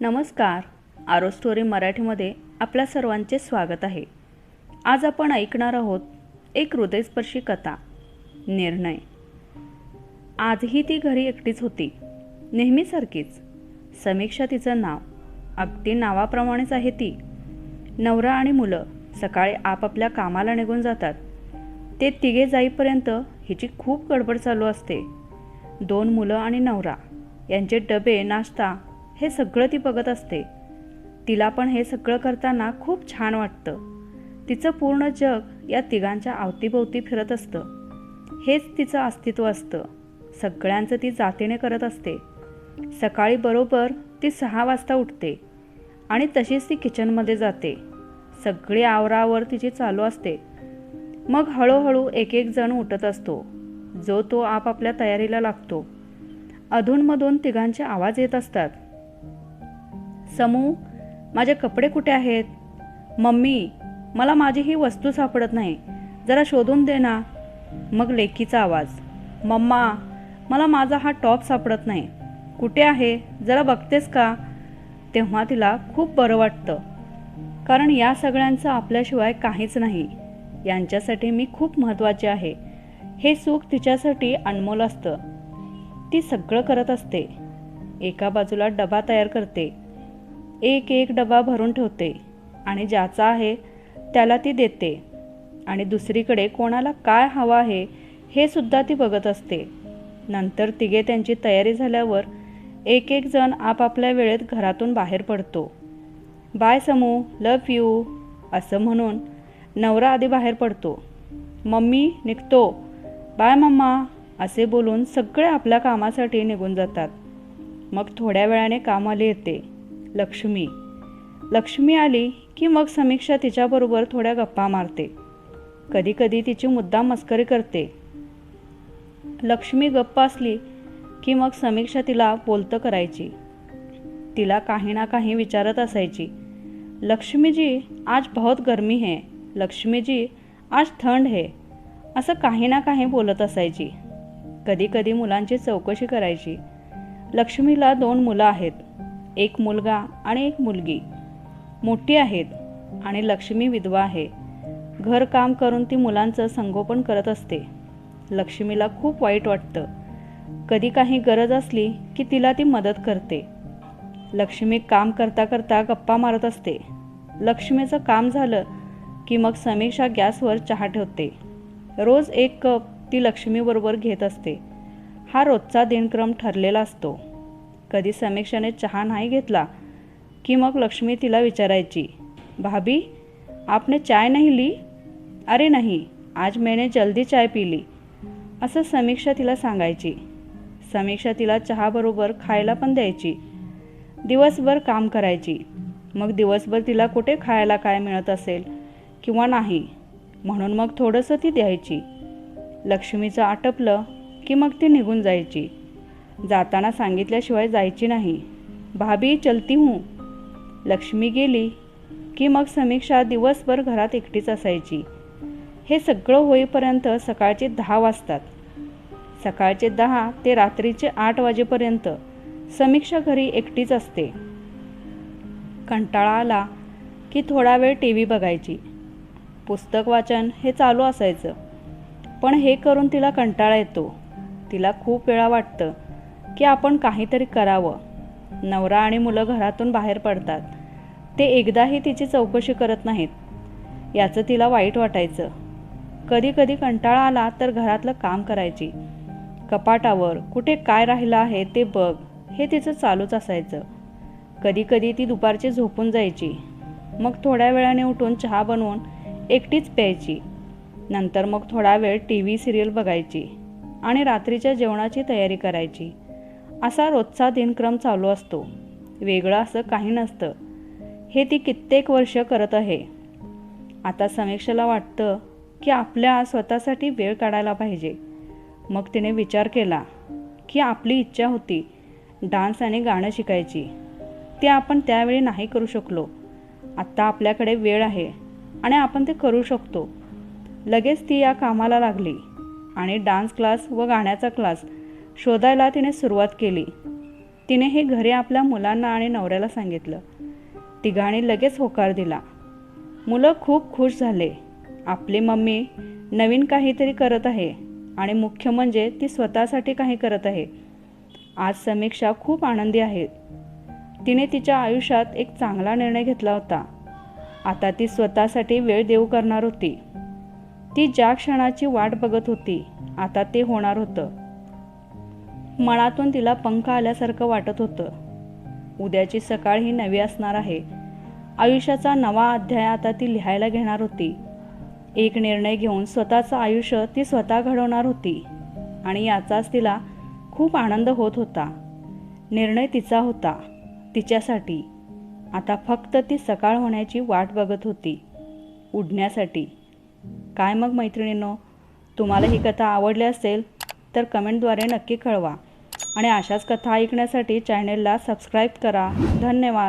नमस्कार. आरो स्टोरी मराठीमध्ये आपल्या सर्वांचे स्वागत आहे. आज आपण ऐकणार आहोत एक हृदयस्पर्शी कथा निर्णय. आजही ती घरी एकटीच होती. नेहमीसारखीच. समीक्षा तिचं नाव अगदी नावाप्रमाणेच आहे ती. नवरा आणि मुलं सकाळी आपापल्या कामाला निघून जातात. ते तिघे जाईपर्यंत हिची खूप गडबड चालू असते. दोन मुलं आणि नवरा यांचे डबे नाश्ता हे सगळं ती बघत असते. तिला पण हे सगळं करताना खूप छान वाटतं. तिचं पूर्ण जग या तिघांच्या अवतीभोवती फिरत असतं. हेच तिचं अस्तित्व असतं. सगळ्यांचं ती जातीने करत असते. सकाळी बरोबर ती सहा वाजता उठते आणि तशीच ती किचनमध्ये जाते. सगळी आवरावर तिची चालू असते. मग हळूहळू एक एक जण उठत असतो. जो तो आपापल्या तयारीला लागतो. अधूनमधून तिघांचे आवाज येत असतात. समू माझे कपडे कुठे आहेत? मम्मी मला माझी ही वस्तू सापडत नाही. जरा शोधून दे ना. मग लेकीचा आवाज. मम्मा मला माझा हा टॉप सापडत नाही. कुठे आहे? जरा बघतेस का? तेव्हा तिला खूप बरं वाटतं. कारण या सगळ्यांचं आपल्याशिवाय काहीच नाही. यांच्यासाठी मी खूप महत्त्वाचे आहे. हे सुख तिच्यासाठी अनमोल असतं. ती सगळं करत असते. एका बाजूला डबा तयार करते. एक एक डबा भरून ठेवते आणि ज्याचा आहे त्याला ती देते. आणि दुसरीकडे कोणाला काय हवं आहे हे सुद्धा ती बघत असते. नंतर तिघे त्यांची तयारी झाल्यावर एक एक जण आपापल्या वेळेत घरातून बाहेर पडतो. बाय समू लव यू असं म्हणून नवरा आधी बाहेर पडतो. मम्मी निघतो. बाय मम्मा असे बोलून सगळे आपल्या कामासाठी निघून जातात. मग थोड्या वेळाने कामाला येते. लक्ष्मी. लक्ष्मी आली की मग समीक्षा तिच्याबरोबर थोड्या गप्पा मारते. कधीकधी तिची मुद्दा मस्करी करते. लक्ष्मी गप्प असली की मग समीक्षा तिला बोलतं करायची. तिला काही ना काही विचारत असायची. लक्ष्मीजी आज बहुत गरमी है. लक्ष्मीजी आज थंड है. असं काही ना काही बोलत असायची. कधीकधी मुलांची चौकशी करायची. लक्ष्मीला दोन मुलं आहेत. एक मुलगा आणि एक मुलगी. मोठी आहेत आणि लक्ष्मी विधवा आहे. घर काम करून ती मुलांचं संगोपन करत असते. लक्ष्मीला खूप वाईट वाटतं. कधी काही गरज असली की तिला ती मदत करते. लक्ष्मी काम करता करता गप्पा मारत असते. लक्ष्मीचं काम झालं की मग समीक्षा गॅसवर चहा ठेवते. रोज एक कप ती लक्ष्मीबरोबर घेत असते. हा रोजचा दिनक्रम ठरलेला असतो. कधी समीक्षाने चहा नाही घेतला की मग लक्ष्मी तिला विचारायची भाभी आपने चाय नाही ली? अरे नाही आज मैंने जल्दी चाय पिली. असं समीक्षा तिला सांगायची. समीक्षा तिला चहाबरोबर खायला पण द्यायची. दिवसभर काम करायची. मग दिवसभर तिला कुठे खायला काय मिळत असेल किंवा नाही म्हणून मग थोडंसं ती द्यायची. लक्ष्मीचं आटपलं की मग ती निघून जायची. जाताना सांगितल्याशिवाय जायची नाही. भाभी चलती हूँ. लक्ष्मी गेली की मग समीक्षा दिवसभर घरात एकटीच असायची. हे सगळं होईपर्यंत सकाळचे दहा वाजतात. सकाळचे दहा ते रात्रीचे आठ वाजेपर्यंत समीक्षा घरी एकटीच असते. कंटाळा आला की थोडा वेळ टी व्ही बघायची. पुस्तक वाचन हे चालू असायचं. पण हे करून तिला कंटाळा येतो. तिला खूप वेळा वाटतं की आपण काहीतरी करावं. नवरा आणि मुलं घरातून बाहेर पडतात. ते एकदाही तिची चौकशी करत नाहीत. याचं तिला वाईट वाटायचं. कधी कधी कंटाळा आला तर घरातलं काम करायची. कपाटावर कुठे काय राहिलं आहे ते बघ हे तिचं चालूच असायचं. कधी कधी ती दुपारची झोपून जायची. मग थोड्या वेळाने उठून चहा बनवून एकटीच प्यायची. नंतर मग थोडा वेळ टी व्ही सिरियल बघायची आणि रात्रीच्या जेवणाची तयारी करायची. असा रोजचा दिनक्रम चालू असतो. वेगळं असं काही नसतं. हे ती कित्येक वर्ष करत आहे. आता समीक्षेला वाटतं की आपल्या स्वतःसाठी वेळ काढायला पाहिजे. मग तिने विचार केला की आपली इच्छा होती डान्स आणि गाणं शिकायची. ते आपण त्यावेळी नाही करू शकलो. आत्ता आपल्याकडे वेळ आहे आणि आपण ते करू शकतो. लगेच ती या कामाला लागली आणि डान्स क्लास व गाण्याचा क्लास शोधायला तिने सुरुवात केली. तिने हे घरी आपल्या मुलांना आणि नवऱ्याला सांगितलं. तिघांनी लगेच होकार दिला. मुलं खूप खुश झाले. आपली मम्मी नवीन काहीतरी करत आहे आणि मुख्य म्हणजे ती स्वतःसाठी काही करत आहे. आज समीक्षा खूप आनंदी आहे. तिने तिच्या आयुष्यात एक चांगला निर्णय घेतला होता. आता ती स्वतःसाठी वेळ देऊ करणार होती. ती ज्या क्षणाची वाट बघत होती आता ते होणार होतं. मनातून तिला पंख आल्यासारखं वाटत होतं. उद्याची सकाळ ही नवी असणार आहे. आयुष्याचा नवा अध्याय आता ती लिहायला घेणार होती. एक निर्णय घेऊन स्वतःचं आयुष्य ती स्वतः घडवणार होती आणि याचाच तिला खूप आनंद होत होता. निर्णय तिचा होता तिच्यासाठी. आता फक्त ती सकाळ होण्याची वाट बघत होती. उडण्यासाठी काय मग मैत्रिणींनो? तुम्हाला ही कथा आवडली असेल तर कमेंटद्वारे नक्की कळवा. आणि अशाच कथा ऐकण्यासाठी चॅनेलला सबस्क्राईब करा. धन्यवाद.